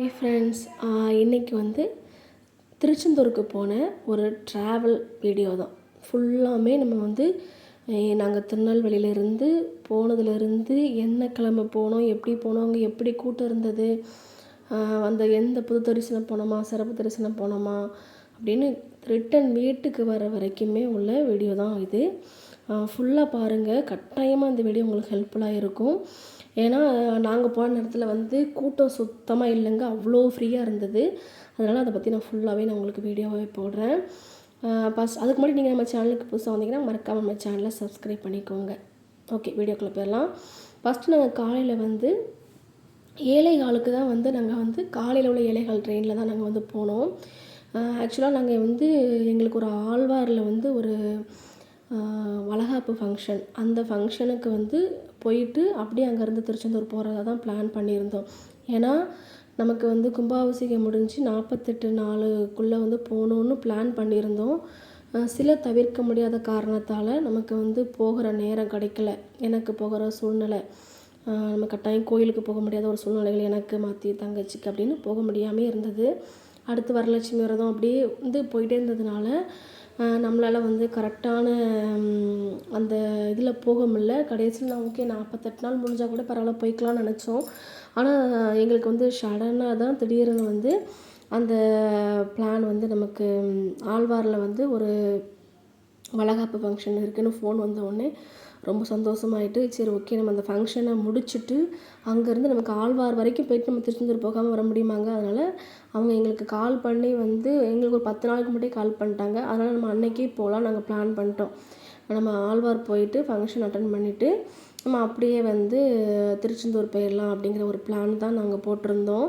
Hey friends இன்றைக்கி வந்து திருச்செந்தூருக்கு போன ஒரு ட்ராவல் வீடியோ தான். ஃபுல்லாமே நம்ம வந்து நாங்கள் திருநெல்வேலியிலேருந்து போனதுலேருந்து என்ன கிழமை போனோம் எப்படி போனோம் அங்கே எப்படி கூட்டம் இருந்தது அந்த எந்த புது தரிசனம் போனோமா சிறப்பு தரிசனம் போனோமா அப்படின்னு ரிட்டன் வீட்டுக்கு வர வரைக்குமே உள்ள வீடியோ தான் இது. ஃபுல்லாக பாருங்கள் கட்டாயமாக இந்த வீடியோ உங்களுக்கு ஹெல்ப்ஃபுல்லாக இருக்கும். ஏன்னா நாங்கள் போன நேரத்தில் வந்து கூட்டம் சுத்தமாக இல்லைங்க. அவ்வளோ ஃப்ரீயாக இருந்தது. அதனால் அதை பற்றி நான் ஃபுல்லாகவே நான் உங்களுக்கு வீடியோவே போடுறேன். ஃபஸ்ட் அதுக்கு முன்னாடி நீங்கள் நம்ம சேனலுக்கு புதுசாக வந்தீங்கன்னா மறக்காமல் நம்ம சேனலை சப்ஸ்கிரைப் பண்ணிக்கோங்க. ஓகே வீடியோக்குள்ளே போயிடலாம். ஃபஸ்ட்டு நாங்கள் காலையில் வந்து ஏழைகாலுக்கு தான் வந்து நாங்கள் வந்து காலையில் உள்ள ஏழைகால் ட்ரெயினில் தான் நாங்கள் வந்து போனோம். ஆக்சுவலாக நாங்கள் வந்து எங்களுக்கு ஒரு ஆழ்வாரில் வந்து ஒரு வளகாப்பு ஃபங்க்ஷன் அந்த ஃபங்க்ஷனுக்கு வந்து போயிட்டு அப்படியே அங்கேருந்து திருச்செந்தூர் போகிறதா தான் பிளான் பண்ணியிருந்தோம். ஏன்னா நமக்கு வந்து கும்பாபிஷேகம் முடிஞ்சு நாற்பத்தெட்டு நாளுக்குள்ளே வந்து போகணுன்னு பிளான் பண்ணியிருந்தோம். சில தவிர்க்க முடியாத காரணத்தால் நமக்கு வந்து போகிற நேரம் கிடைக்கல. எனக்கு போகிற சூழ்நிலை நம்ம கட்டாயம் கோயிலுக்கு போக முடியாத ஒரு சூழ்நிலைகள் எனக்கு மாற்றி தங்கச்சிக்கு அப்படின்னு போக முடியாமே இருந்தது. அடுத்து வரலட்சுமி விரதம் அப்படியே வந்து போயிட்டே இருந்ததுனால நம்மளால் வந்து கரெக்டான அந்த இதில் போக முடியல. கடைசியில் நான் ஓகே நாற்பத்தெட்டு நாள் முடிஞ்சால் கூட பரவாயில்ல போய்க்கலாம்னு நினச்சோம். ஆனால் எங்களுக்கு வந்து சடனாக தான் திடீர்னு வந்து அந்த பிளான் வந்து நமக்கு ஆழ்வாரில் வந்து ஒரு வளகாப்பு ஃபங்க்ஷன் இருக்குதுன்னு ஃபோன் வந்த உடனே ரொம்ப சந்தோஷமாயிட்டு சரி ஓகே நம்ம அந்த ஃபங்க்ஷனை முடிச்சுட்டு அங்கேருந்து நமக்கு ஆழ்வார் வரைக்கும் போயிட்டு நம்ம திருச்செந்தூர் போகாமல் வர முடியுமாங்க? அதனால் அவங்க எங்களுக்கு கால் பண்ணி வந்து எங்களுக்கு ஒரு பத்து நாளுக்கு முன்னாடியே கால் பண்ணிட்டாங்க. அதனால் நம்ம அன்னைக்கே போகலாம் நாங்கள் பிளான் பண்ணிட்டோம். நம்ம ஆழ்வார் போயிட்டு ஃபங்க்ஷன் அட்டன் பண்ணிவிட்டு நம்ம அப்படியே வந்து திருச்செந்தூர் போயிடலாம் அப்படிங்கிற ஒரு பிளான் தான் நாங்கள் போட்டிருந்தோம்.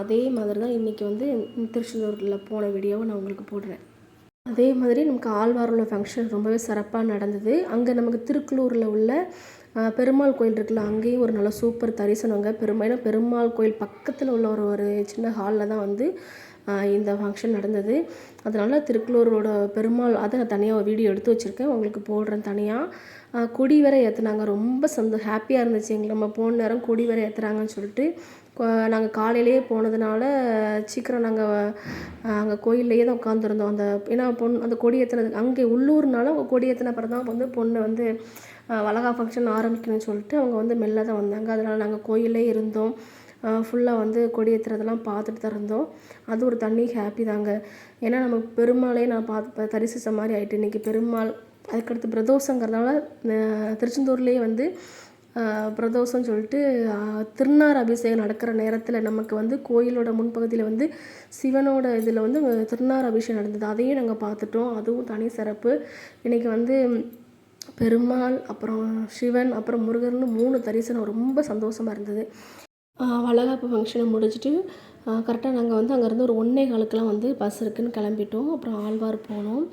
அதே மாதிரி தான் இன்றைக்கி வந்து திருச்செந்தூரில் போன வீடியோவை நான் உங்களுக்கு போடுறேன். அதே மாதிரி நமக்கு ஆழ்வார் ஃபங்க்ஷன் ரொம்பவே சிறப்பாக நடந்தது. அங்கே நமக்கு திருக்குளூரில் உள்ள பெருமாள் கோயில் இருக்குல்ல அங்கேயும் ஒரு நல்ல சூப்பர் தரிசனங்க பெருமா ஏன்னா பெருமாள் கோயில் பக்கத்தில் உள்ள ஒரு ஒரு சின்ன ஹாலில் தான் வந்து இந்த ஃபங்க்ஷன் நடந்தது. அதனால் திருக்குளூரோட பெருமாள் அதை நான் தனியாக வீடியோ எடுத்து வச்சுருக்கேன். உங்களுக்கு போடுறேன் தனியாக கொடி வரை ஏற்றுனாங்க ரொம்ப சந்தோ ஹாப்பியாக இருந்துச்சு. எங்களுக்கு நம்ம போன நேரம் கொடி வரை ஏற்றுறாங்கன்னு சொல்லிட்டு நாங்கள் காலையிலேயே போனதுனால சீக்கிரம் நாங்கள் அங்கே கோயில்லேயே தான் உட்காந்துருந்தோம் அந்த ஏன்னா பொண்ணு அந்த கொடி ஏற்றினது அங்கே உள்ளூர்னால அவங்க கொடி ஏற்றின அப்புறம் தான் வந்து பொண்ணு வந்து வளகா ஃபங்க்ஷன் ஆரம்பிக்கணும்னு சொல்லிட்டு அவங்க வந்து மெல்ல தான் வந்தாங்க. அதனால் நாங்கள் கோயிலே இருந்தோம். ஃபுல்லாக வந்து கொடி ஏற்றுறதெல்லாம் பார்த்துட்டு தான் இருந்தோம். அது ஒரு தண்ணி ஹாப்பி தாங்க. ஏன்னா நம்ம பெருமாளே நான் பார்த்து தரிசித்த மாதிரி ஆகிட்டு இன்றைக்கி பெருமாள் அதுக்கடுத்து பிரதோஷங்கிறதுனால திருச்செந்தூர்லேயே வந்து பிரதோஷம்னு சொல்லிட்டு திருநார் அபிஷேகம் நடக்கிற நேரத்தில் நமக்கு வந்து கோயிலோட முன்பகுதியில் வந்து சிவனோட இதில் வந்து திருநார் அபிஷேகம் நடந்தது. அதையும் நாங்கள் பார்த்துட்டோம். அதுவும் தனி சிறப்பு. இன்றைக்கி வந்து பெருமாள் அப்புறம் சிவன் அப்புறம் முருகர்னு மூணு தரிசனம் ரொம்ப சந்தோஷமாக இருந்தது. வளகாப்பு ஃபங்க்ஷனை முடிச்சுட்டு கரெக்டாக நாங்கள் வந்து அங்கேருந்து ஒரு ஒன்றே காலுக்கெலாம் வந்து பஸ் இருக்குதுன்னு கிளம்பிட்டோம். அப்புறம் ஆழ்வார் போனோம்.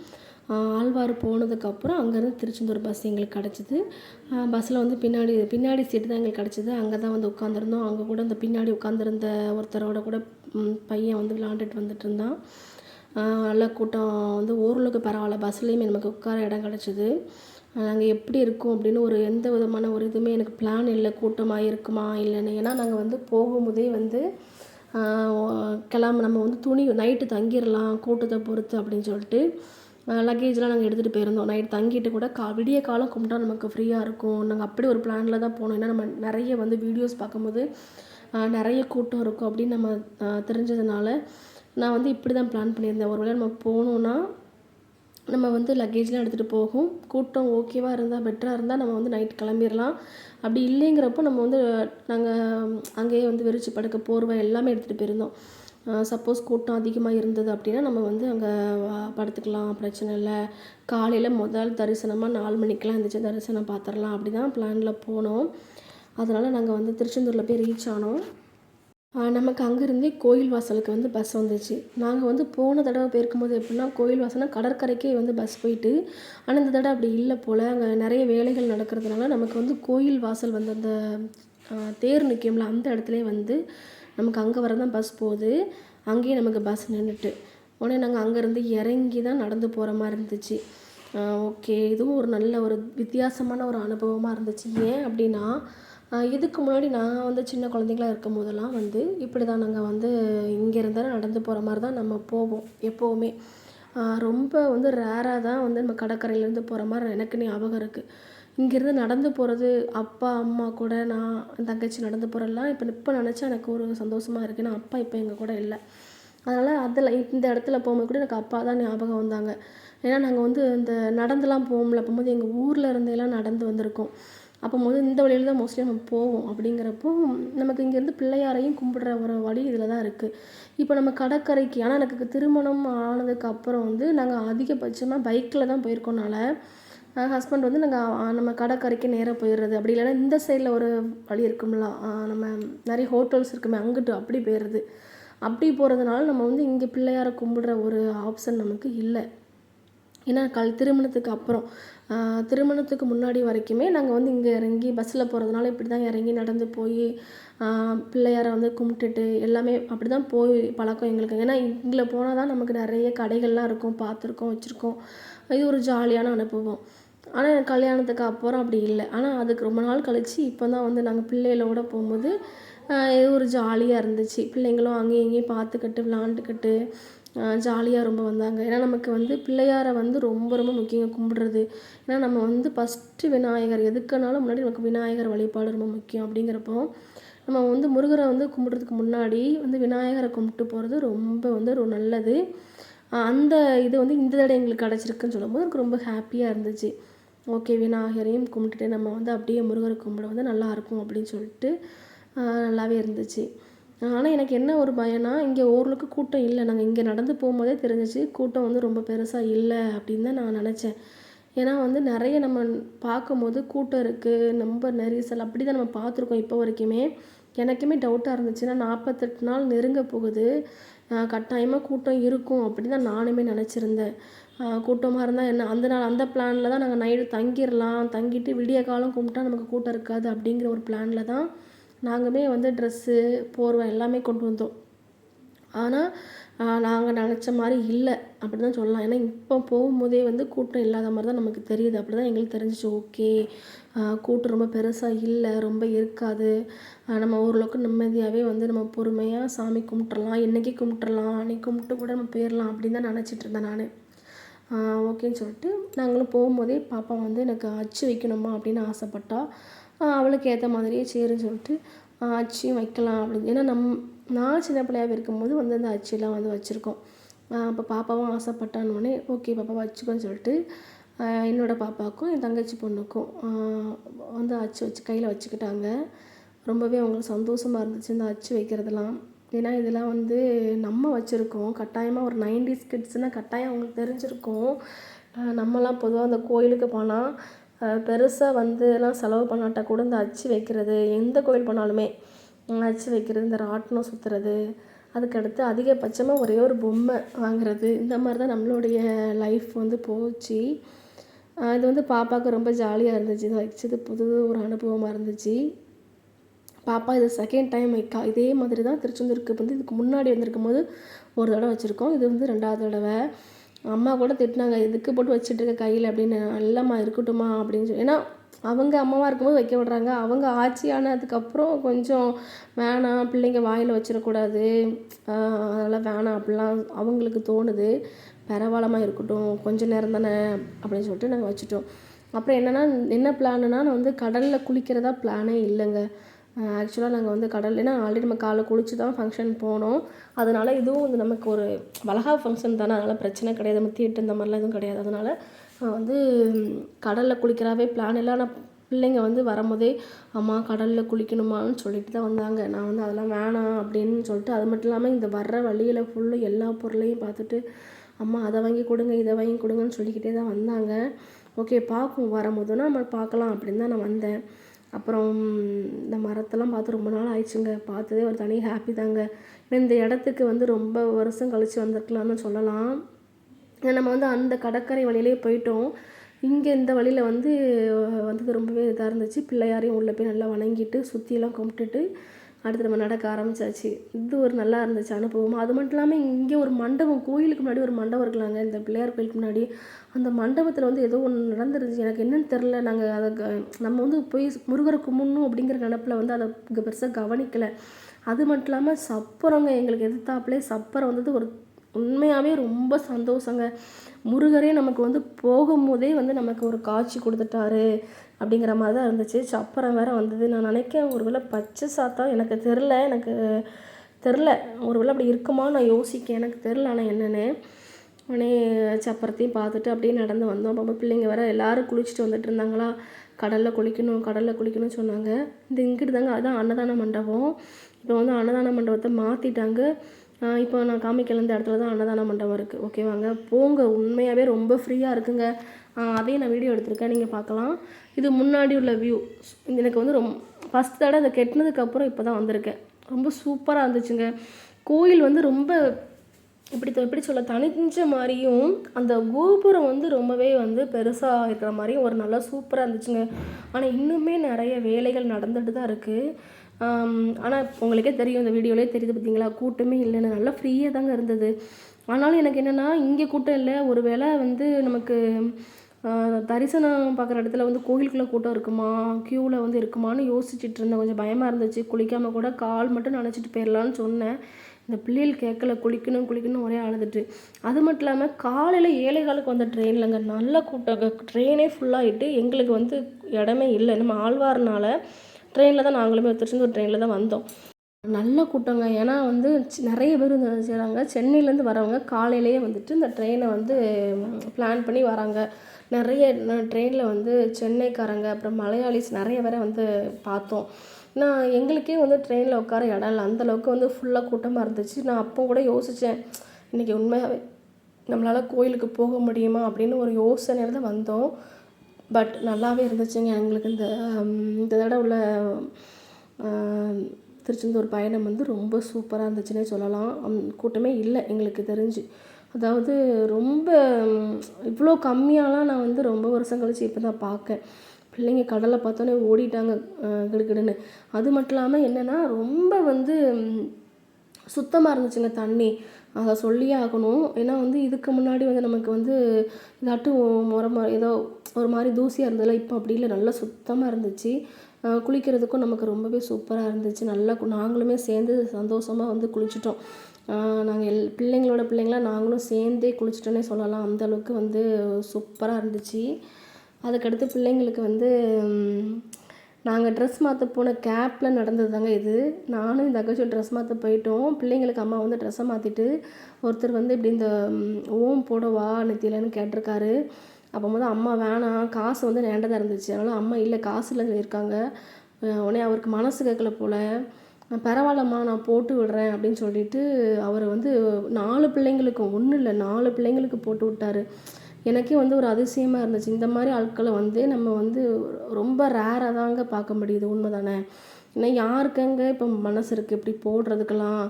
ஆழ்வார் போனதுக்கப்புறம் அங்கேருந்து திருச்செந்தூர் பஸ் எங்களுக்கு கிடச்சிது. பஸ்ஸில் வந்து பின்னாடி பின்னாடி சீட்டு தான் எங்களுக்கு கிடச்சிது. அங்கே தான் வந்து உட்காந்துருந்தோம் அங்கே கூட அந்த பின்னாடி உட்காந்துருந்த ஒருத்தரோட கூட பையன் வந்து விளாண்டுட்டு வந்துட்டு இருந்தான். நல்ல கூட்டம் வந்து ஓரளவுக்கு பரவாயில்ல. பஸ்லேயுமே நமக்கு உட்கார இடம் கிடச்சிது. நாங்கள் எப்படி இருக்கோம் அப்படின்னு ஒரு எந்த விதமான ஒரு இதுவுமே எனக்கு பிளான் இல்லை. கூட்டமாக இருக்குமா இல்லைன்னு. ஏன்னா நாங்கள் வந்து போகும்போதே வந்து கிளம்ப நம்ம வந்து துணி நைட்டு தங்கிடலாம் கூட்டத்தை பொறுத்து அப்படின்னு சொல்லிட்டு லக்கேஜ்லாம் நாங்கள் எடுத்துகிட்டு போயிருந்தோம். நைட் தங்கிட்டு கூட கா விடிய காலம் கும்பிட்டா நமக்கு ஃப்ரீயாக இருக்கும். நாங்கள் அப்படி ஒரு பிளானில் தான் போனோம். ஏன்னா நம்ம நிறைய வந்து வீடியோஸ் பார்க்கும்போது நிறைய கூட்டம் இருக்கும் அப்படின்னு நம்ம தெரிஞ்சதுனால நான் வந்து இப்படி தான் பிளான் பண்ணியிருந்தேன். ஒருவேளை நம்ம போகணுன்னா நம்ம வந்து லக்கேஜ்லாம் எடுத்துகிட்டு போகும். கூட்டம் ஓகேவாக இருந்தால் பெட்டராக இருந்தால் நம்ம வந்து நைட் கிளம்பிடலாம் அப்படி இல்லைங்கிறப்போ நம்ம வந்து நாங்கள் அங்கேயே வந்து விரிச்சு படுக்க போர்வை எல்லாமே எடுத்துகிட்டு போயிருந்தோம். சப்போஸ் கூட்டம் அதிகமாக இருந்தது அப்படின்னா நம்ம வந்து அங்கே படுத்துக்கலாம் பிரச்சனை இல்லை. காலையில் முதல் தரிசனமாக நாலு மணிக்கெலாம் இருந்துச்சு தரிசனம் பார்த்துடலாம் அப்படி தான் பிளானில் போனோம். அதனால் நாங்கள் வந்து திருச்செந்தூரில் போய் ரீச் ஆனோம். நமக்கு அங்கேருந்தே கோயில் வாசலுக்கு வந்து பஸ் வந்துச்சு. நாங்கள் வந்து போன தடவை போயிருக்கும்போது எப்படின்னா கோயில் வாசல்னா கடற்கரைக்கே வந்து பஸ் போயிட்டு ஆனால் இந்த தடவை அப்படி இல்லை போல். அங்கே நிறைய வேலைகள் நடக்கிறதுனால நமக்கு வந்து கோயில் வாசல் வந்து அந்த தேர் நிற்கும்ல அந்த இடத்துலயே வந்து நமக்கு அங்கே வர தான் பஸ் போகுது. அங்கேயே நமக்கு பஸ் நின்றுட்டு உடனே நாங்கள் அங்கேருந்து இறங்கி தான் நடந்து போகிற மாதிரி இருந்துச்சு. ஓகே இதுவும் ஒரு நல்ல ஒரு வித்தியாசமான ஒரு அனுபவமாக இருந்துச்சு. ஏன் அப்படின்னா இதுக்கு முன்னாடி நான் வந்து சின்ன குழந்தைங்களா இருக்கும் போதெல்லாம் வந்து இப்படி தான் நாங்கள் வந்து இங்கேருந்து நடந்து போகிற மாதிரி தான் நம்ம போவோம் எப்போவுமே. ரொம்ப வந்து ரேராக தான் வந்து நம்ம கடற்கரையிலேருந்து போகிற மாதிரி எனக்கு ஞாபகம் இருக்குது இங்கேருந்து நடந்து போகிறது அப்பா அம்மா கூட நான் என் தங்கச்சி நடந்து போகிறதெல்லாம் இப்போ இப்போ நினச்சா எனக்கு ஒரு சந்தோஷமாக இருக்குது ஏன்னா அப்பா இப்போ எங்கள் கூட இல்லை. அதனால் அதில் இந்த இடத்துல போகும்போது கூட எனக்கு அப்பா தான் ஞாபகம் வந்தாங்க. ஏன்னா நாங்கள் வந்து இந்த நடந்துலாம் போகும்ல போகும்போது எங்கள் ஊரில் இருந்தெல்லாம் நடந்து வந்திருக்கோம். அப்போது இந்த வழியில தான் மோஸ்ட்லி நம்ம போவோம். அப்படிங்கிறப்போ நமக்கு இங்கேருந்து பிள்ளையாரையும் கும்பிடுற ஒரு வழி இதில் தான் இருக்குது இப்போ நம்ம கடற்கரைக்கு ஆனால் எனக்கு திருமணம் ஆனதுக்கு அப்புறம் வந்து நாங்கள் அதிகபட்சமாக பைக்கில் தான் போயிருக்கோம்னால ஹஸ்பண்ட் வந்து நாங்கள் நம்ம கடற்கரைக்கு நேராக போயிடுறது அப்படி இல்லைன்னா இந்த சைடில் ஒரு வழி இருக்கும்ல நம்ம நிறைய ஹோட்டல்ஸ் இருக்குமே அங்கிட்டு அப்படி போயிடுறது அப்படி போகிறதுனால நம்ம வந்து இங்கே பிள்ளையாரை கும்பிடுற ஒரு ஆப்ஷன் நமக்கு இல்லை. ஏன்னா கல் திருமணத்துக்கு அப்புறம் திருமணத்துக்கு முன்னாடி வரைக்குமே நாங்கள் வந்து இங்கே இறங்கி பஸ்ஸில் போகிறதுனால இப்படி தான் இறங்கி நடந்து போய் பிள்ளையாரை வந்து கும்பிட்டுட்டு எல்லாமே அப்படி தான் போய் பழக்கம் எங்களுக்கு. ஏன்னா இங்கே போனால் தான் நமக்கு நிறைய கடைகள்லாம் இருக்கும் பார்த்துருக்கோம் வச்சுருக்கோம். இது ஒரு ஜாலியான அனுபவம். ஆனால் எனக்கு கல்யாணத்துக்கு அப்புறம் அப்படி இல்லை. ஆனால் அதுக்கு ரொம்ப நாள் கழித்து இப்போ தான் வந்து நாங்கள் பிள்ளைகளோட போகும்போது இது ஒரு ஜாலியாக இருந்துச்சு. பிள்ளைங்களும் அங்கேயும் இங்கேயும் பார்த்துக்கிட்டு விளாண்டுக்கிட்டு ஜாலியாக ரொம்ப வந்தாங்க. ஏன்னா நமக்கு வந்து பிள்ளையாரை வந்து ரொம்ப ரொம்ப முக்கியம் கும்பிடுறது. ஏன்னா நம்ம வந்து ஃபஸ்ட்டு விநாயகர் எதுக்குனாலும் முன்னாடி நமக்கு விநாயகர் வழிபாடு ரொம்ப முக்கியம் அப்படிங்கிறப்போ நம்ம வந்து முருகரை வந்து கும்பிட்றதுக்கு முன்னாடி வந்து விநாயகரை கும்பிட்டு போகிறது ரொம்ப வந்து ஒரு நல்லது. அந்த இது வந்து இந்த தடவை எங்களுக்கு கிடச்சிருக்குன்னு சொல்லும்போது எனக்கு ரொம்ப ஹாப்பியாக இருந்துச்சு. ஓகே விநாயகரையும் கும்பிட்டுட்டு நம்ம வந்து அப்படியே முருகரை கும்பிட வந்து நல்லா இருக்கும் அப்படின்னு சொல்லிட்டு நல்லாவே இருந்துச்சு. ஆனால் எனக்கு என்ன ஒரு பயம்னா இங்கே ஓரளவுக்கு கூட்டம் இல்லை. நாங்கள் இங்கே நடந்து போகும்போதே தெரிஞ்சிச்சு கூட்டம் வந்து ரொம்ப பெருசாக இல்லை அப்படின்னு தான் நான் நினச்சேன். ஏன்னா வந்து நிறைய நம்ம பார்க்கும்போது கூட்டம் இருக்குது ரொம்ப நெரிசல் அப்படி தான் நம்ம பார்த்துருக்கோம் இப்போ வரைக்குமே. எனக்குமே டவுட்டாக இருந்துச்சு. ஏன்னா நாற்பத்தெட்டு நாள் நெருங்க போகுது. கட்டாயமாக கூட்டம் இருக்கும் அப்படி தான் நானுமே நினச்சிருந்தேன். கூட்டமாக இருந்தால் என்ன அந்த நாள் அந்த பிளானில் தான் நாங்கள் நைட்டு தங்கிடலாம் தங்கிட்டு விடிய காலம் கும்பிட்டா நமக்கு கூட்டம் இருக்காது அப்படிங்கிற ஒரு பிளானில் தான் நாங்களுமே வந்து ட்ரெஸ்ஸு போர்வை எல்லாமே கொண்டு வந்தோம். ஆனால் நாங்கள் நினச்ச மாதிரி இல்லை. அப்படி தான் சொல்லலாம். ஏன்னா இப்போ போகும்போதே வந்து கூட்டம் இல்லாத மாதிரி தான் நமக்கு தெரியுது. அப்படி தான் எங்களுக்கு தெரிஞ்சிச்சு. ஓகே கூட்டம் ரொம்ப பெருசாக இல்லை ரொம்ப இருக்காது. நம்ம ஓரளவுக்கு நிம்மதியாகவே வந்து நம்ம பொறுமையாக சாமி கும்பிட்றலாம் இன்றைக்கி கும்பிட்றலாம் அன்றைக்கி கும்பிட்டு கூட நம்ம போயிடலாம் அப்படின்னு தான் நினச்சிட்டு இருந்தேன் நான். ஓகேன்னு சொல்லிட்டு நாங்களும் போகும்போதே பாப்பா வந்து எனக்கு அச்சு வைக்கணுமா அப்படின்னு ஆசைப்பட்டா. அவளுக்கு ஏற்ற மாதிரியே சரின்னு சொல்லிட்டு அச்சியும் வைக்கலாம் அப்படின்னு. ஏன்னா நம் நான் சின்ன பிள்ளையாக இருக்கும்போது வந்து அந்த அச்சிலாம் வந்து வச்சுருக்கோம். அப்போ பாப்பாவும் ஆசைப்பட்டானோடனே ஓகே பாப்பா வச்சுக்கோன்னு சொல்லிட்டு என்னோடய பாப்பாவுக்கும் என் தங்கச்சி பொண்ணுக்கும் வந்து அச்சு வச்சு கையில் வச்சுக்கிட்டாங்க. ரொம்பவே அவங்களுக்கு சந்தோஷமாக இருந்துச்சு இந்த அச்சு வைக்கிறதெல்லாம். ஏன்னா இதெல்லாம் வந்து நம்ம வச்சுருக்கோம். கட்டாயமாக ஒரு நைன்டிஸ் கிட்ஸ்னால் கட்டாயம் அவங்களுக்கு தெரிஞ்சிருக்கும். நம்மலாம் பொதுவாக அந்த கோயிலுக்கு போனால் பெருசாக வந்து எல்லாம் செலவு பண்ணாட்டா கூட இந்த அச்சு வைக்கிறது எந்த கோயில் போனாலுமே அச்சு வைக்கிறது இந்த ராட்டினம் சுற்றுறது அதுக்கடுத்து அதிகபட்சமாக ஒரே ஒரு பொம்மை வாங்குறது இந்த மாதிரி தான் நம்மளுடைய லைஃப் வந்து போச்சு. இது வந்து பாப்பாவுக்கு ரொம்ப ஜாலியாக இருந்துச்சு. இது வச்சது புது ஒரு அனுபவமாக இருந்துச்சு. பாப்பா இது செகண்ட் டைம் வைக்கா. இதே மாதிரி தான் திருச்செந்தூருக்கு வந்து இதுக்கு முன்னாடி வந்திருக்கும் போது ஒரு தடவை வச்சுருக்கோம். இது வந்து ரெண்டாவது தடவை. அம்மா கூட திட்டினாங்க எதுக்கு போட்டு வச்சுட்டு இருக்க கையில் அப்படின்னு இல்லைம்மா இருக்கட்டும்மா அப்படின்னு சொல்லி. ஏன்னா அவங்க அம்மாவாக இருக்கும்போது வைக்க விடுறாங்க. அவங்க ஆட்சி ஆனதுக்கப்புறம் கொஞ்சம் வேணாம் பிள்ளைங்க வாயில் வச்சிடக்கூடாது. அதெல்லாம் வேணாம் அப்படிலாம் அவங்களுக்கு தோணுது. பரவாயில்லமாக இருக்கட்டும் கொஞ்சம் நேரம் தானே அப்படின்னு சொல்லிட்டு நாங்கள் வச்சுட்டோம். அப்புறம் என்னென்னா என்ன பிளானுனா நான் வந்து கடலில் குளிக்கிறதா பிளானே இல்லைங்க. ஆக்சுவலாக நாங்கள் வந்து கடல் ஏன்னா ஆல்ரெடி நம்ம காலைல குளிச்சு தான் ஃபங்க்ஷன் போனோம். அதனால் இதுவும் வந்து நமக்கு ஒரு வளகாப்பு ஃபங்க்ஷன் தானே. அதனால் பிரச்சனை கிடையாது. நம்ம தீட்டு இந்த மாதிரிலாம் எதுவும் கிடையாது. அதனால் நான் வந்து கடலில் குளிக்கிறாவே பிளான் இல்லை. ஆனால் பிள்ளைங்க வந்து வரும்போதே அம்மா கடலில் குளிக்கணுமான்னு சொல்லிட்டு தான் வந்தாங்க. நான் வந்து அதெல்லாம் வேணாம் அப்படின்னு சொல்லிட்டு அது மட்டும் இல்லாமல் இந்த வர்ற வழியில் ஃபுல்லும் எல்லா பொருளையும் பார்த்துட்டு அம்மா அதை வாங்கி கொடுங்க இதை வாங்கி கொடுங்கன்னு சொல்லிக்கிட்டே தான் வந்தாங்க. ஓகே பார்ப்போம். வரும்போதுன்னா நம்ம பார்க்கலாம் அப்படின்னு தான் நான் வந்தேன். அப்புறம் இந்த மரத்தெல்லாம் பார்த்து ரொம்ப நாள் ஆயிடுச்சுங்க. பார்த்ததே ஒரு தனி ஹாப்பி தாங்க. ஏன்னா இந்த இடத்துக்கு வந்து ரொம்ப வருஷம் கழித்து வந்திருக்கலாம்னு சொல்லலாம். ஏன்னா நம்ம வந்து அந்த கடற்கரை வழியிலே போயிட்டோம். இங்கே இந்த வழியில் வந்து வந்தது ரொம்பவே இதாக இருந்துச்சு. பிள்ளையாரையும் உள்ளே போய் நல்லா வணங்கிட்டு சுற்றியெல்லாம் கும்பிட்டுட்டு அடுத்து நம்ம நடக்க ஆரம்பிச்சாச்சு. இது ஒரு நல்லா இருந்துச்சு அனுபவம். அது மட்டும் இல்லாமல் இங்கே ஒரு மண்டபம் கோயிலுக்கு முன்னாடி ஒரு மண்டபம் இருக்கலாங்க. இந்த பிள்ளையார் கோயிலுக்கு முன்னாடி. அந்த மண்டபத்தில் வந்து ஏதோ ஒன்று நடந்துருந்துச்சு. எனக்கு என்னன்னு தெரில நாங்கள் அதை க- நம்ம வந்து போய் முருகரை கும்பிடணும் அப்படிங்கிற நினப்பில் வந்து அதை பெருசாக கவனிக்கலை. அது மட்டும் இல்லாமல் சப்பரங்க எங்களுக்கு எதிர்த்தாப்புலே சப்பரம் வந்தது ஒரு உண்மையாகவே ரொம்ப சந்தோஷங்க. முருகரே நமக்கு வந்து போகும்போதே வந்து நமக்கு ஒரு காட்சி கொடுத்துட்டாரு. அப்படிங்கிற மாதிரி தான் இருந்துச்சு. சப்பரம் வேறு வந்தது. நான் நினைக்கிறேன் ஒருவேளை பச்சை சாத்தா எனக்கு தெரில எனக்கு தெரில ஒருவேளை அப்படி இருக்குமா நான் யோசிக்கேன். எனக்கு தெரில ஆனால் என்னென்னு. உடனே சப்பரத்தையும் பார்த்துட்டு அப்படியே நடந்து வந்தோம். அப்போ பிள்ளைங்க வேறு எல்லோரும் குளிச்சுட்டு வந்துட்டு இருந்தாங்களா? கடலில் குளிக்கணும் கடலில் குளிக்கணும்னு சொன்னாங்க. இந்த இங்கிட்டு தாங்க அதான் அன்னதான மண்டபம். இப்போ வந்து அன்னதான மண்டபத்தை மாற்றிட்டாங்க இப்போ நான் காமிக்கல இந்த இடத்துல தான் அன்னதான மண்டபம் இருக்குது ஓகேவாங்க? போங்க. உண்மையாகவே ரொம்ப ஃப்ரீயாக இருக்குங்க. அதையும் நான் வீடியோ எடுத்திருக்கேன். நீங்கள் பார்க்கலாம். இது முன்னாடி உள்ள வியூ எனக்கு வந்து ரொம்ப ஃபஸ்ட் தடவை அதை கெட்டினதுக்கப்புறம் இப்போ தான் வந்திருக்கேன். ரொம்ப சூப்பராக இருந்துச்சுங்க. கோயில் வந்து ரொம்ப இப்படி எப்படி சொல்ல தனிஞ்ச மாதிரியும் அந்த கோபுரம் வந்து ரொம்பவே வந்து பெருசாக இருக்கிற மாதிரியும் ஒரு நல்லா சூப்பராக இருந்துச்சுங்க. ஆனால் இன்னுமே நிறைய வேலைகள் நடந்துட்டு தான் இருக்குது ஆனால் உங்களுக்கே தெரியும் இந்த வீடியோலேயே தெரியுது பார்த்தீங்களா கூட்டமே இல்லைன்னு. நல்லா ஃப்ரீயாக தாங்க இருந்தது. ஆனாலும் எனக்கு என்னென்னா இங்கே கூட்டம் இல்லை. ஒரு வேளை வந்து நமக்கு தரிசனம் பார்க்குற இடத்துல வந்து கோயிலுக்குள்ளே கூட்டம் இருக்குமா? க்யூவில் வந்து இருக்குமான்னு யோசிச்சுட்டு இருந்தேன். கொஞ்சம் பயமாக இருந்துச்சு. குளிக்காமல் கூட கால் மட்டும் நினச்சிட்டு போயிடலான்னு சொன்னேன். இந்த பிள்ளைகள் கேட்கல. குளிக்கணும் குளிக்கணும் ஒரே அழுதுட்டு. அது மட்டும் இல்லாமல் காலையில் ஏழை காலுக்கு வந்த ட்ரெயின்லங்க நல்ல கூட்டம். ட்ரெயினே ஃபுல்லாகிட்டு எங்களுக்கு வந்து இடமே இல்லை. நம்ம ஆழ்வார்னால ட்ரெயினில் தான் நாங்களுமே திருச்செந்தூர் ட்ரெயினில் தான் வந்தோம். நல்ல கூட்டங்க. ஏன்னா வந்து நிறைய பேர் வந்து செய்கிறாங்க சென்னையிலேருந்து வரவங்க காலையிலேயே வந்துட்டு இந்த ட்ரெயினை வந்து பிளான் பண்ணி வராங்க. நிறைய ட்ரெயினில் வந்து சென்னைக்காரங்க அப்புறம் மலையாளிஸ் நிறைய பேரை வந்து பார்த்தோம். நான் எங்களுக்கே வந்து ட்ரெயினில் உட்கார இடம் இல்லை. அந்த அளவுக்கு வந்து ஃபுல்லாக கூட்டமாக இருந்துச்சு. நான் அப்போ கூட யோசித்தேன் இன்றைக்கி உண்மையாகவே நம்மளால் கோயிலுக்கு போக முடியுமா அப்படின்னு ஒரு யோசனையில் தான் வந்தோம். பட் நல்லாவே இருந்துச்சுங்க. எங்களுக்கு இந்த இந்த தடவை உள்ள திருச்செந்தூர் பயணம் வந்து ரொம்ப சூப்பராக இருந்துச்சுன்னே சொல்லலாம். கூட்டமே இல்லை எங்களுக்கு தெரிஞ்சு. அதாவது ரொம்ப இவ்வளோ கம்மியாலாம் நான் வந்து ரொம்ப வருஷம் கழிச்சு இப்போ தான் பார்க்கேன் பிள்ளைங்க கடலை பார்த்தோன்னே ஓடிட்டாங்க கிடுகிடுன்னு அது மட்டும் இல்லாமல் என்னென்னா ரொம்ப வந்து சுத்தமாக இருந்துச்சுங்க தண்ணி. அதை சொல்லியே ஆகணும். ஏன்னா வந்து இதுக்கு முன்னாடி வந்து நமக்கு வந்து இதாட்டும் முறை மாதிரி ஏதோ ஒரு மாதிரி தூசியாக இருந்ததில்ல இப்போ அப்படி இல்லை. நல்லா சுத்தமாக இருந்துச்சு. குளிக்கிறதுக்கும் நமக்கு ரொம்பவே சூப்பராக இருந்துச்சு. நல்லா நாங்களுமே சேர்ந்து சந்தோஷமாக வந்து குளிச்சிட்டோம். நாங்கள் எல் பிள்ளைங்களோட பிள்ளைங்களாம் நாங்களும் சேர்ந்தே குளிச்சிட்டோன்னே சொல்லலாம். அந்த அளவுக்கு வந்து சூப்பராக இருந்துச்சு. அதுக்கடுத்து பிள்ளைங்களுக்கு வந்து நாங்கள் ட்ரெஸ் மாற்ற போன கேப்பில் நடந்தது தாங்க இது. நானும் இந்த அக்கச்சும் ட்ரெஸ் மாற்ற போயிட்டோம். பிள்ளைங்களுக்கு அம்மா வந்து ட்ரெஸ்ஸை மாற்றிட்டு ஒருத்தர் வந்து இப்படி இந்த ஓம் போடவா நெத்தியிலன்னு கேட்டிருக்காரு. அப்போ வந்து அம்மா வேணாம் காசு வந்து நேண்டதாக இருந்துச்சு. அதனால் அம்மா இல்லை காசு இல்லை சொல்லியிருக்காங்க. உடனே அவருக்கு மனசு கேட்கல போல். பரவாயில்லம்மா நான் போட்டு விடுறேன் அப்படின்னு சொல்லிட்டு அவர் வந்து நாலு பிள்ளைங்களுக்கும் ஒன்றும் இல்லை நாலு பிள்ளைங்களுக்கு போட்டு விட்டாரு. எனக்கே வந்து ஒரு அதிசயமாக இருந்துச்சு. இந்த மாதிரி ஆட்களை வந்து நம்ம வந்து ரொம்ப ரேராக தாங்க பார்க்க முடியுது. உண்மை தானே ஏன்னா யாருக்கங்க இப்போ மனசு இருக்குது இப்படி போடுறதுக்கெல்லாம்.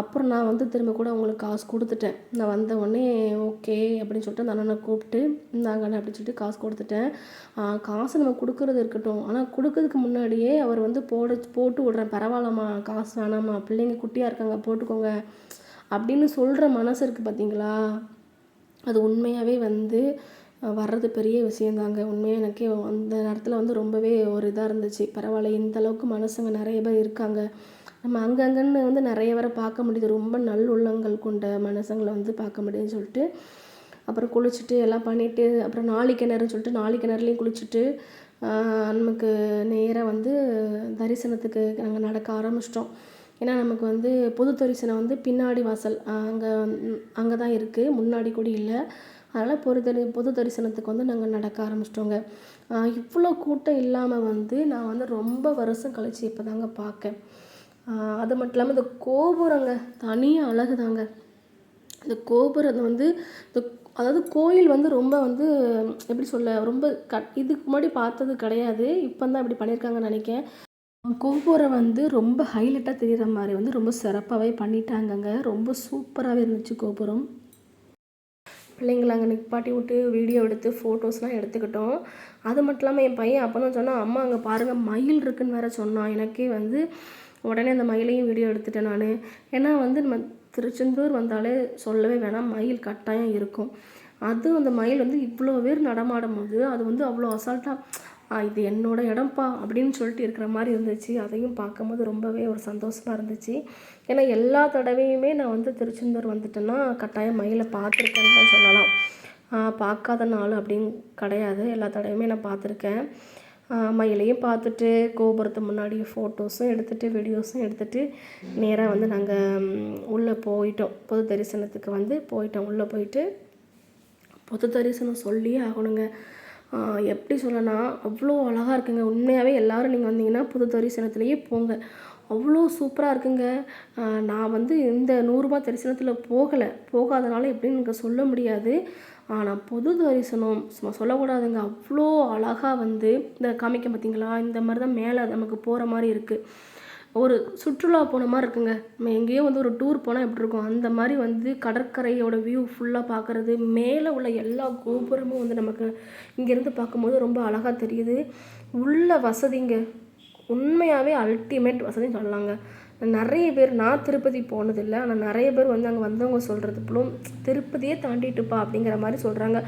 அப்புறம் நான் வந்து திரும்ப கூட அவங்களுக்கு காசு கொடுத்துட்டேன். நான் வந்த உடனே ஓகே அப்படின்னு சொல்லிட்டு அந்த அண்ணனை கூப்பிட்டு இந்தாங்கண்ணே அப்படின்னு சொல்லிட்டு காசு கொடுத்துட்டேன். காசு நம்ம கொடுக்கறது இருக்கட்டும். ஆனால் கொடுக்கறதுக்கு முன்னாடியே அவர் வந்து போட போட்டு விட்றேன். பரவாயில்லம்மா காசு வேணாம்மா. பிள்ளைங்க குட்டியாக இருக்காங்க போட்டுக்கோங்க. அப்படின்னு சொல்கிற மனசு இருக்குது பார்த்தீங்களா அது உண்மையாகவே வந்து வர்றது பெரிய விஷயந்தாங்க. உண்மையாக எனக்கே அந்த நேரத்தில் வந்து ரொம்பவே ஒரு இதாக இருந்துச்சு. பரவாயில்ல இந்த அளவுக்கு மனசுங்க நிறைய பேர் இருக்காங்க. நம்ம அங்கங்கன்னு வந்து நிறைய பேரை பார்க்க முடியுது. ரொம்ப நல்லுள்ளங்கள் கொண்ட மனுஷங்களை வந்து பார்க்க முடியுதுன்னு சொல்லிட்டு அப்புறம் குளிச்சுட்டு எல்லாம் பண்ணிவிட்டு அப்புறம் நாளி கிணறுன்னு சொல்லிட்டு நாளி கிணறுலையும் குளிச்சுட்டு நமக்கு நேராக வந்து தரிசனத்துக்கு நாங்கள் நடக்க ஆரம்பிச்சிட்டோம். ஏன்னா நமக்கு வந்து பொது தரிசனம் வந்து பின்னாடி வாசல் அங்கே அங்கே தான் இருக்குது முன்னாடி கூட இல்லை. அதனால் பொது பொது தரிசனத்துக்கு வந்து நாங்கள் நடக்க ஆரம்பிச்சிட்டோங்க. இவ்வளோ கூட்டம் இல்லாமல் வந்து நான் வந்து ரொம்ப வருஷம் கழிச்சு இப்போ தாங்க பார்க்கேன் அது மட்டும் இல்லாமல் இந்த கோபுரங்க தனி அழகு தாங்க இந்த கோபுரம் வந்து இந்த அதாவது கோயில் வந்து ரொம்ப வந்து எப்படி சொல்ல ரொம்ப கட் இதுக்கு முன்னாடி பார்த்தது கிடையாது. இப்போ தான் இப்படி பண்ணியிருக்காங்கன்னு நினைக்கிறேன் கோபுரம் வந்து ரொம்ப ஹைலைட்டாக தெரிகிற மாதிரி வந்து ரொம்ப சிறப்பாகவே பண்ணிட்டாங்கங்க. ரொம்ப சூப்பராகவே இருந்துச்சு கோபுரம். பிள்ளைங்களை அங்கே நிப்பாட்டி விட்டு வீடியோ எடுத்து ஃபோட்டோஸ்லாம் எடுத்துக்கிட்டோம். அது மட்டும் இல்லாமல் என் பையன் அப்போ சொன்னால் சொன்னான் அம்மா அங்கே பாருங்கள் மயில் இருக்குன்னு வேற சொன்னான். எனக்கே வந்து உடனே அந்த மயிலையும் வீடியோ எடுத்துட்டேன் நான். ஏன்னா வந்து நம்ம திருச்செந்தூர் வந்தாலே சொல்லவே வேணாம் மயில் கட்டாயம் இருக்கும். அதுவும் அந்த மயில் வந்து இவ்வளோ பேர் நடமாடும் போது அது வந்து அவ்வளோ அசால்ட்டாக இது என்னோடய இடம்ப்பா அப்படின்னு சொல்லிட்டு இருக்கிற மாதிரி இருந்துச்சு. அதையும் பார்க்கும்போது ரொம்பவே ஒரு சந்தோஷமாக இருந்துச்சு. ஏன்னா எல்லா தடவையுமே நான் வந்து திருச்செந்தூர் வந்துட்டேன்னா கட்டாயம் மயிலை பார்த்துருக்கேன்னு தான் சொல்லலாம். பார்க்காத நாள் அப்படின்னு கிடையாது. எல்லா தடவையுமே நான் பார்த்துருக்கேன். மயிலையும் பார்த்துட்டு கோபுரத்து முன்னாடி ஃபோட்டோஸும் எடுத்துகிட்டு வீடியோஸும் எடுத்துகிட்டு நேராக வந்து நாங்கள் உள்ளே போயிட்டோம். பொது தரிசனத்துக்கு வந்து போயிட்டோம். உள்ளே போயிட்டு பொது தரிசனம் சொல்லியே ஆகணுங்க. எப்படி சொல்லனா அவ்வளோ அழகாக இருக்குங்க. உண்மையாகவே எல்லோரும் நீங்கள் வந்தீங்கன்னா புது தரிசனத்துலேயே போங்க. அவ்வளோ சூப்பராக இருக்குங்க. நான் வந்து இந்த நூறுரூபா தரிசனத்தில் போகலை. போகாதனால எப்படின்னு எனக்கு சொல்ல முடியாது. ஆனால் பொது தரிசனம் சும்மா சொல்லக்கூடாதுங்க. அவ்வளோ அழகாக வந்து இந்த காமிக்க பார்த்தீங்களா இந்த மாதிரி தான் மேலே நமக்கு போகிற மாதிரி இருக்குது ஒரு சுற்றுலா போன மாதிரி இருக்குங்க. நம்ம எங்கேயோ வந்து ஒரு டூர் போனால் எப்படி இருக்கும்? அந்த மாதிரி வந்து கடற்கரையோட வியூ ஃபுல்லாக பார்க்குறது மேலே உள்ள எல்லா கோபுரமும் வந்து நமக்கு இங்கேருந்து பார்க்கும்போது ரொம்ப அழகாக தெரியுது. உள்ள வசதிங்க. உண்மையாகவே அல்டிமேட் வசதின்னு சொல்லலாங்க. நிறைய பேர் நான் திருப்பதி போனதில்லை. ஆனால் நிறைய பேர் வந்து அங்கே வந்தவங்க சொல்கிறது போலும் திருப்பதியே தாண்டிட்டுப்பா அப்படிங்கிற மாதிரி சொல்கிறாங்க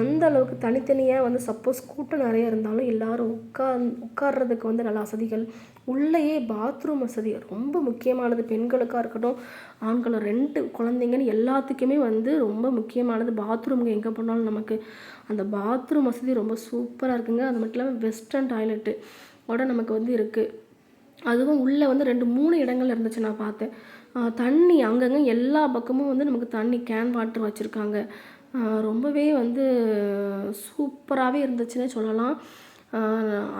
அந்த அளவுக்கு தனித்தனியாக வந்து சப்போஸ் கூட்டம் நிறைய இருந்தாலும் எல்லோரும் உட்கார் உட்கார்றதுக்கு வந்து நல்ல வசதிகள். உள்ளேயே பாத்ரூம் வசதி ரொம்ப முக்கியமானது. பெண்களுக்காக இருக்கட்டும் ஆண்களும் ரெண்டு குழந்தைங்கன்னு எல்லாத்துக்குமே வந்து ரொம்ப முக்கியமானது பாத்ரூம்க்கு எங்கே போனாலும் நமக்கு. அந்த பாத்ரூம் வசதி ரொம்ப சூப்பராக இருக்குங்க. அது மட்டும் இல்லாமல் வெஸ்டர்ன் டாய்லெட்டு கூட நமக்கு வந்து இருக்குது அதுவும் உள்ளே வந்து ரெண்டு மூணு இடங்கள் இருந்துச்சு நான் பார்த்தேன். தண்ணி அங்கங்கே எல்லா பக்கமும் வந்து நமக்கு தண்ணி கேன் வாட்டர் வச்சுருக்காங்க. ரொம்பவே வந்து சூப்பராகவே இருந்துச்சுன்னே சொல்லலாம்.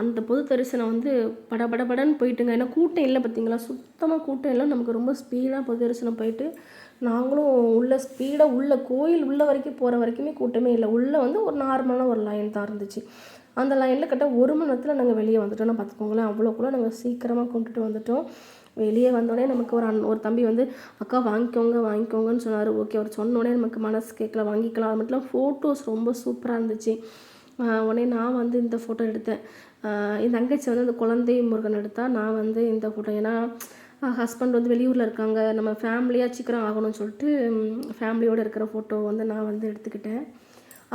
அந்த பொது தரிசனம் வந்து படபடபடன்னு போயிட்டுங்க. ஏன்னா கூட்டம் இல்லை பார்த்தீங்களா சுத்தமாக கூட்டம் இல்லை. நமக்கு ரொம்ப ஸ்பீடாக பொது தரிசனம் போயிட்டு நாங்களும் உள்ள ஸ்பீடாக உள்ள கோயில் உள்ள வரைக்கும் போகிற வரைக்குமே கூட்டமே இல்லை. உள்ளே வந்து ஒரு நார்மலான ஒரு லைன் தான் இருந்துச்சு. அந்த லைனில் கரெக்டாக ஒரு மணி நேரத்தில் நாங்கள் வெளியே வந்துட்டோம்னு பார்த்துக்கோங்களேன் அவ்வளோக்குள்ளே நாங்கள் சீக்கிரமாக கொண்டுட்டு வந்துட்டோம். வெளியே வந்தோடனே நமக்கு ஒரு அன் ஒரு தம்பி வந்து அக்கா வாங்கிக்கோங்க வாங்கிக்கோங்கன்னு சொன்னார். ஓகே அவர் சொன்னோடனே நமக்கு மனசு கேட்கல வாங்கிக்கலாம். அது மட்டும் ஃபோட்டோஸ் ரொம்ப சூப்பராக இருந்துச்சு. உடனே நான் வந்து இந்த ஃபோட்டோ எடுத்தேன். என் தங்கச்சி வந்து அந்த குழந்தை முருகன் எடுத்தால் நான் வந்து இந்த ஃபோட்டோ ஏன்னா ஹஸ்பண்ட் வந்து வெளியூரில் இருக்காங்க. நம்ம ஃபேமிலியாக சீக்கிரம் ஆகணும்னு சொல்லிட்டு ஃபேமிலியோடு இருக்கிற ஃபோட்டோ வந்து நான் வந்து எடுத்துக்கிட்டேன்.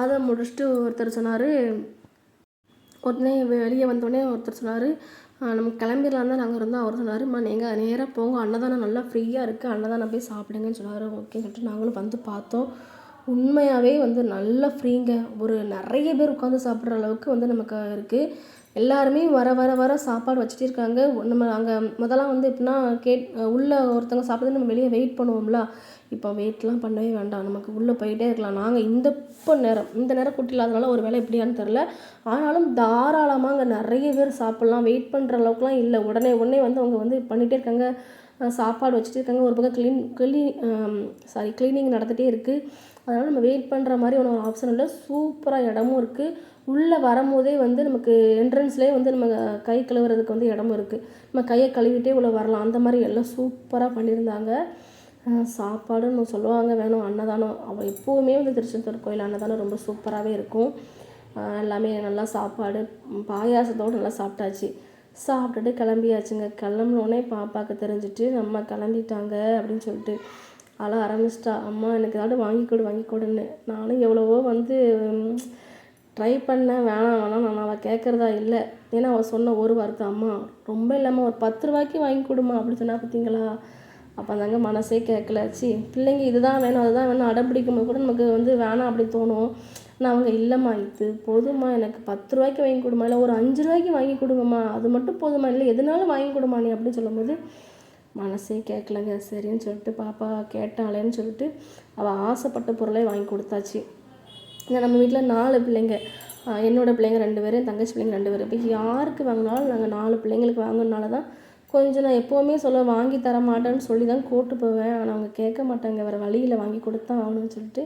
அதை முடிச்சுட்டு ஒருத்தர் சொன்னார் உடனே வெளியே வந்தோடனே ஒருத்தர் சொன்னார் நம்ம கிளம்பிடலாம் தான் நாங்கள் இருந்தோம். அவர் சொன்னார் அம்மா நீங்கள் நேராக போங்க அன்னதானம் நல்லா ஃப்ரீயாக இருக்குது அன்னதானம் போய் சாப்பிடுங்கன்னு சொன்னார். ஓகேன்னு சொல்லிட்டு நாங்களும் வந்து பார்த்தோம். உண்மையாகவே வந்து நல்லா ஃப்ரீங்க. ஒரு நிறைய பேர் உட்காந்து சாப்பிட்ற அளவுக்கு வந்து நமக்கு இருக்குது எல்லாருமே வர வர வர சாப்பாடு வச்சுட்டு இருக்காங்க. நம்ம அங்கே முதலாம் வந்து எப்படின்னா கேட் உள்ளே ஒருத்தவங்க சாப்பிட்றது நம்ம வெளியே வெயிட் பண்ணுவோம்ல. இப்போ வெயிட்லாம் பண்ணவே வேண்டாம். நமக்கு உள்ளே போயிட்டே இருக்கலாம். நாங்கள் இந்த இப்போ நேரம் இந்த நேரம் குட்டி இல்லாதனால ஒரு வேலை எப்படியான்னு தெரில ஆனாலும் தாராளமாக அங்கே நிறைய பேர் சாப்பிட்லாம். வெயிட் பண்ணுற அளவுக்குலாம் இல்லை. உடனே உடனே வந்து அவங்க வந்து பண்ணிகிட்டே இருக்காங்க. சாப்பாடு வச்சுட்டு இருக்காங்க. ஒரு பக்கம் க்ளீன் க்ளீன் சாரி க்ளீனிங் நடந்துகிட்டே இருக்குது அதனால் நம்ம வெயிட் பண்ணுற மாதிரி ஒன்று ஒரு ஆப்ஷன் இல்லை. சூப்பராக இடமும் இருக்குது உள்ளே வரும்போதே வந்து நமக்கு என்ட்ரன்ஸ்லேயே வந்து நம்ம கை கழுவுறதுக்கு வந்து இடமும் இருக்குது நம்ம கையை கழுவிட்டே உள்ளே வரலாம். அந்த மாதிரி எல்லாம் சூப்பராக பண்ணியிருந்தாங்க. சாப்பாடுன்னு சொல்லுவாங்க வேணும் அன்னதானம். அவள் எப்போவுமே வந்து திருச்செந்தூர் கோயில் அன்னதானம் ரொம்ப சூப்பராகவே இருக்கும். எல்லாமே நல்லா சாப்பாடு பாயாசத்தோடு நல்லா சாப்பிட்டாச்சு. சாப்பிட்டுட்டு கிளம்பியாச்சுங்க. கிளம்புனோடனே பாப்பாவுக்கு தெரிஞ்சுட்டு நம்ம கிளம்பிட்டாங்க அப்படின்னு சொல்லிட்டு அழ ஆரம்பிச்சிட்டா. அம்மா எனக்கு ஏதாவது வாங்கி கொடு வாங்கி கொடுன்னு. நானும் எவ்வளவோ வந்து ட்ரை பண்ணேன். வேணாம் வேணாம் நான் அவள் கேட்குறதா இல்லை. ஏன்னா அவள் சொன்ன ஒரு வார்த்தை அம்மா ரொம்ப இல்லாமல் ஒரு பத்து ரூபாய்க்கு வாங்கி கொடுமா அப்படி சொன்னால் பார்த்தீங்களா அப்போ அந்தாங்க மனசே கேட்கல சி பிள்ளைங்க இதுதான் வேணும் அதுதான் வேணும். அடம் பிடிக்கும்போது கூட நமக்கு வந்து வேணாம் அப்படி தோணும். நான் அவங்க இல்லைம்மா இது போதும்மா. எனக்கு பத்து ரூபாய்க்கு வாங்கி கொடுமா. இல்லை ஒரு அஞ்சு ரூபாய்க்கு வாங்கி கொடுங்கம்மா. அது மட்டும் போதுமா இல்லை எதுனாலும் வாங்கி கொடுமா நீ அப்படின்னு சொல்லும்போது மனசே கேட்கலங்க சரின்னு சொல்லிட்டு பாப்பா கேட்டாளேன்னு சொல்லிட்டு அவள் ஆசைப்பட்ட பொருளை வாங்கி கொடுத்தாச்சு. இங்கே நம்ம வீட்டில் நாலு பிள்ளைங்க. என்னோடய பிள்ளைங்க ரெண்டு பேரும் தங்கச்சி பிள்ளைங்க ரெண்டு பேரும் இப்போ யாருக்கு வாங்கினாலும் நாங்கள் நாலு பிள்ளைங்களுக்கு வாங்கினால தான் கொஞ்சம் நான் எப்போவுமே சொல்ல வாங்கி தர மாட்டேன்னு சொல்லி தான் கூட்டு போவேன். ஆனால் அவங்க கேட்க மாட்டாங்க. வேறு வழியில் வாங்கி கொடுத்தா ஆகணும்னு சொல்லிட்டு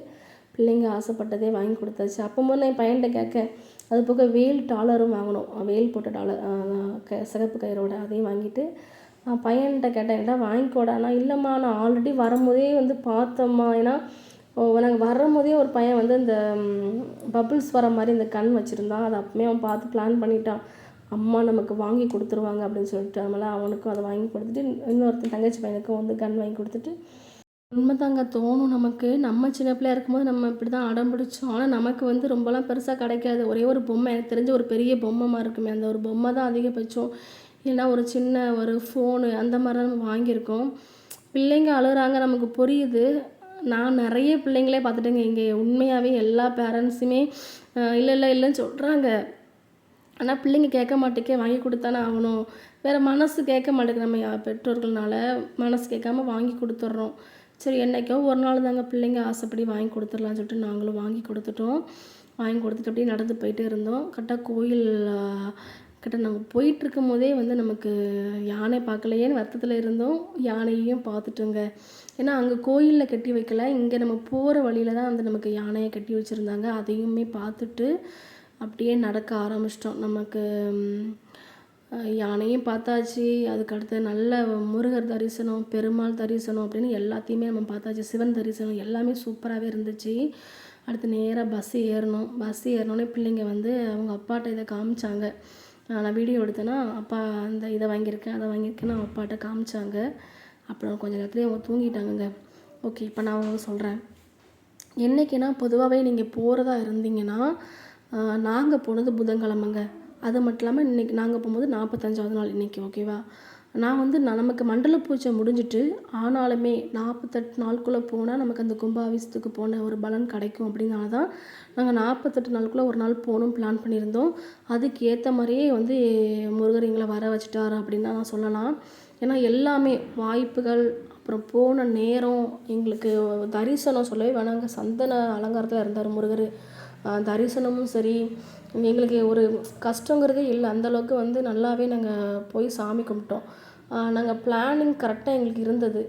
பிள்ளைங்க ஆசைப்பட்டதே வாங்கி கொடுத்தாச்சு. அப்போ நான் என் பையன்கிட்ட கேட்க அது போக வேல் டாலரும் வாங்கணும். வேல் போட்ட டாலர் க சிகப்பு கயிறோட அதையும் வாங்கிட்டு பையன்கிட்ட கேட்டேன். என்ன வாங்கிக்கோடானா இல்லைம்மா நான் ஆல்ரெடி வரும்போதே வந்து பார்த்தோம்மா. ஏன்னா நாங்கள் வரும்போதே ஒரு பையன் வந்து இந்த பபுள்ஸ் வர மாதிரி இந்த கண் வச்சுருந்தான். அதை அப்பமே அவன் பார்த்து பிளான் பண்ணிட்டான். அம்மா நமக்கு வாங்கி கொடுத்துருவாங்க அப்படின்னு சொல்லிட்டு அதனால் அவனுக்கும் அதை வாங்கி கொடுத்துட்டு இன்னொருத்தன் தங்கச்சி பையனுக்கும் வந்து கன் வாங்கி கொடுத்துட்டு உண்மைதாங்க தோணும் நமக்கு. நம்ம சின்ன பிள்ளையா இருக்கும்போது நம்ம இப்படி தான் அடம் பிடிச்சோம். ஆனால் நமக்கு வந்து ரொம்பலாம் பெருசாக கிடைக்காது. ஒரே ஒரு பொம்மை எனக்கு தெரிஞ்ச ஒரு பெரிய பொம்மைமா இருக்குமே. அந்த ஒரு பொம்மை தான் அதிகபட்சம். இல்லைன்னா ஒரு சின்ன ஒரு ஃபோனு அந்த மாதிரி தான் நம்ம வாங்கியிருக்கோம். பிள்ளைங்க அழுகுறாங்க நமக்கு புரியுது. நான் நிறைய பிள்ளைங்களே பார்த்துட்டேங்க. இங்கே உண்மையாகவே எல்லா பேரண்ட்ஸுமே இல்லை இல்லை இல்லைன்னு சொல்கிறாங்க ஆனால் பிள்ளைங்க கேட்க மாட்டேக்கே வாங்கி கொடுத்தானே ஆகணும். வேறு மனசு கேட்க மாட்டேங்குது நம்ம யா- பெற்றோர்கள்னால. மனசு கேட்காம வாங்கி கொடுத்துட்றோம். சரி என்னைக்கோ ஒரு நாள் தாங்க பிள்ளைங்க ஆசைப்படி வாங்கி கொடுத்துடலாம்னு சொல்லிட்டு நாங்களும் வாங்கி கொடுத்துட்டோம். வாங்கி கொடுத்துட்டு அப்படியே நடந்து போயிட்டே இருந்தோம். கரெக்டாக கோயில் கிட்ட நாங்கள் போயிட்டுருக்கும் போதே வந்து நமக்கு யானை பார்க்கலையேன்னு வருத்தத்தில் இருந்தோம். யானையையும் பார்த்துட்டோங்க. ஏன்னா அங்கே கோயிலில் கட்டி வைக்கல. இங்கே நம்ம போகிற வழியில தான் வந்து நமக்கு யானையை கட்டி வச்சுருந்தாங்க. அதையுமே பார்த்துட்டு அப்படியே நடக்க ஆரம்பிச்சிட்டோம். நமக்கு யானையும் பார்த்தாச்சு. அதுக்கு அடுத்து நல்ல முருகர் தரிசனம் பெருமாள் தரிசனம் அப்படின்னு எல்லாத்தையுமே நம்ம பார்த்தாச்சு. சிவன் தரிசனம் எல்லாமே சூப்பராகவே இருந்துச்சு. அடுத்து நேராக பஸ் ஏறணும். பஸ் ஏறினோடனே பிள்ளைங்க வந்து அவங்க அப்பாட்ட இதை காமிச்சாங்க. நான் வீடியோ எடுத்தேன்னா அப்பா அந்த இதை வாங்கியிருக்கேன் அதை வாங்கியிருக்கேன்னு அவங்க அப்பாட்ட காமிச்சாங்க. அப்புறம் கொஞ்ச நேரத்துலேயே அவங்க தூங்கிட்டாங்கங்க. ஓகே இப்போ நான் அவங்க சொல்கிறேன் என்றைக்குன்னா பொதுவாகவே நீங்கள் போகிறதா இருந்தீங்கன்னா நாங்கள் போனது புதன்கிழமைங்க. அது மட்டும் இல்லாமல் இன்றைக்கி நாங்கள் போகும்போது நாற்பத்தஞ்சாவது நாள் இன்றைக்கி ஓகேவா? நான் வந்து நான் நமக்கு மண்டல பூஜை முடிஞ்சிட்டு ஆனாலுமே நாற்பத்தெட்டு நாளுக்குள்ளே போனால் நமக்கு அந்த கும்பாபிஷத்துக்கு போன ஒரு பலன் கிடைக்கும் அப்படினால தான் நாங்கள் நாற்பத்தெட்டு நாளுக்குள்ளே ஒரு நாள் போகணும் பிளான் பண்ணியிருந்தோம். அதுக்கு ஏற்ற மாதிரியே வந்து முருகர் எங்களை வர வச்சுட்டார் அப்படின்னு தான் நான் சொல்லலாம். ஏன்னா எல்லாமே வாய்ப்புகள் அப்புறம் போன நேரம் எங்களுக்கு தரிசனம் சொல்லவே வேணாங்க. சந்தன அலங்காரத்தில் இருந்தார் முருகர். தரிசனமும் சரி எங்களுக்கு ஒரு கஷ்டங்கிறதே இல்லை. அந்தளவுக்கு வந்து நல்லாவே நாங்கள் போய் சாமி கும்பிட்டோம். நாங்கள் பிளானிங் கரெக்டாக எங்களுக்கு இருந்தது.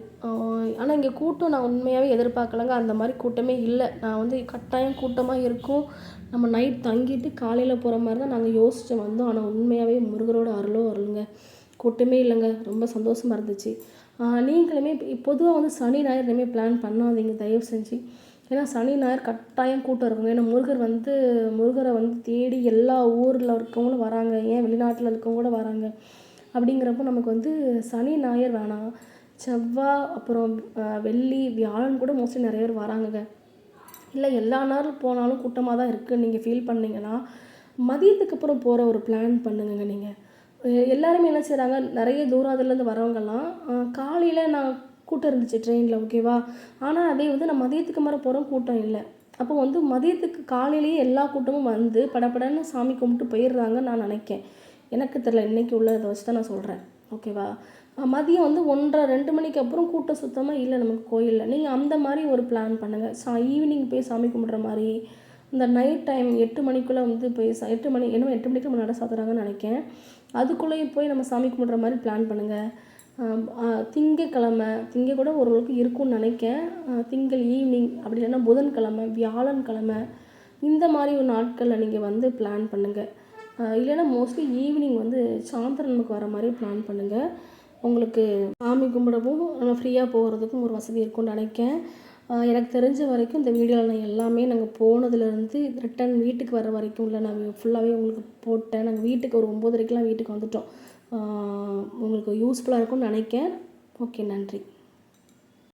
ஆனால் இங்கே கூட்டம் நான் உண்மையாகவே எதிர்பார்க்கலங்க. அந்த மாதிரி கூட்டமே இல்லை. நான் வந்து கட்டாயம் கூட்டமாக இருக்கும். நம்ம நைட் தங்கிட்டு காலையில் போகிற மாதிரி தான் நாங்கள் யோசிச்சு வந்தோம். ஆனால் உண்மையாகவே முருகரோட அருளோ அருளுங்க கூட்டமே இல்லைங்க. ரொம்ப சந்தோஷமாக இருந்துச்சு. நீங்களுமே பொதுவாக வந்து சனி ஞாயிறு இனிமேல் பிளான் பண்ணாதீங்க. தயவு செஞ்சு. ஏன்னா சனி ஞாயிறு கட்டாயம் கூட்டம் இருக்குங்க ஏன்னா முருகர் வந்து முருகரை வந்து தேடி எல்லா ஊரில் இருக்கவங்களும் வராங்க. ஏன் வெளிநாட்டில் இருக்கவங்க கூட வராங்க? அப்படிங்கிறப்போ நமக்கு வந்து சனி ஞாயிறு வேணாம். செவ்வாய் அப்புறம் வெள்ளி வியாழன் கூட மோஸ்ட்லி நிறைய பேர் வராங்கங்க. இல்லை எல்லா நாளும் போனாலும் கூட்டமாக தான் இருக்குது நீங்கள் ஃபீல் பண்ணீங்கன்னா மதியத்துக்கு அப்புறம் போகிற ஒரு பிளான் பண்ணுங்கங்க நீங்கள் எல்லாருமே என்ன செய்கிறாங்க நிறைய தூரத்துலேருந்து வரவங்கெல்லாம் காலையில் நான் கூட்டம் இருந்துச்சு ட்ரெயினில் ஓகேவா ஆனால் அதே வந்து நான் மதியத்துக்கு மேலே போகிறோம் கூட்டம் இல்லை. அப்போ வந்து மதியத்துக்கு காலையிலேயே எல்லா கூட்டமும் வந்து படபடன்னு சாமி கும்பிட்டு போயிடுறாங்கன்னு நான் நினைக்கேன். எனக்கு தெரியல உள்ள உள்ளதை வச்சு தான் நான் சொல்கிறேன் ஓகேவா மதியம் வந்து ஒன்றரை ரெண்டு மணிக்கு அப்புறம் கூட்டம் சுத்தமாக இல்லை நமக்கு கோயிலில். நீங்கள் அந்த மாதிரி ஒரு பிளான் பண்ணுங்கள் சா ஈவினிங் போய் சாமி கும்பிட்ற மாதிரி இந்த நைட் டைம் எட்டு மணிக்குள்ளே வந்து போய் சா எட்டு மணி என்ன எட்டு மணிக்கு நம்ம நட சாத்துறாங்கன்னு நினைக்கேன். அதுக்குள்ளேயும் போய் நம்ம சாமி கும்பிட்ற மாதிரி பிளான் பண்ணுங்கள் திங்கக்கிழமை திங்க கூட ஓரளவுக்கு இருக்கும்னு நினைக்கேன். திங்கள் ஈவினிங் அப்படி இல்லைன்னா புதன்கிழமை வியாழன்கிழமை இந்த மாதிரி ஒரு நாட்களில் நீங்கள் வந்து பிளான் பண்ணுங்கள் இல்லைன்னா மோஸ்ட்லி ஈவினிங் வந்து சாந்திரனுக்கு வர மாதிரி பிளான் பண்ணுங்கள் உங்களுக்கு சாமி கும்பிடவும் நம்ம ஃப்ரீயாக போகிறதுக்கும் ஒரு வசதி இருக்கும்னு நினைக்கேன். எனக்கு தெரிஞ்ச வரைக்கும் இந்த வீடியோவில் நான் எல்லாமே நாங்கள் போனதுலேருந்து ரிட்டன் வீட்டுக்கு வர வரைக்கும் இல்லை நான் ஃபுல்லாகவே உங்களுக்கு போட்டேன். நாங்கள் வீட்டுக்கு ஒரு ஒம்போதரைக்கெலாம் வீட்டுக்கு வந்துட்டோம். உங்களுக்கு யூஸ்ஃபுல்லாக இருக்கும்னு நினைக்கிறேன் ஓகே நன்றி.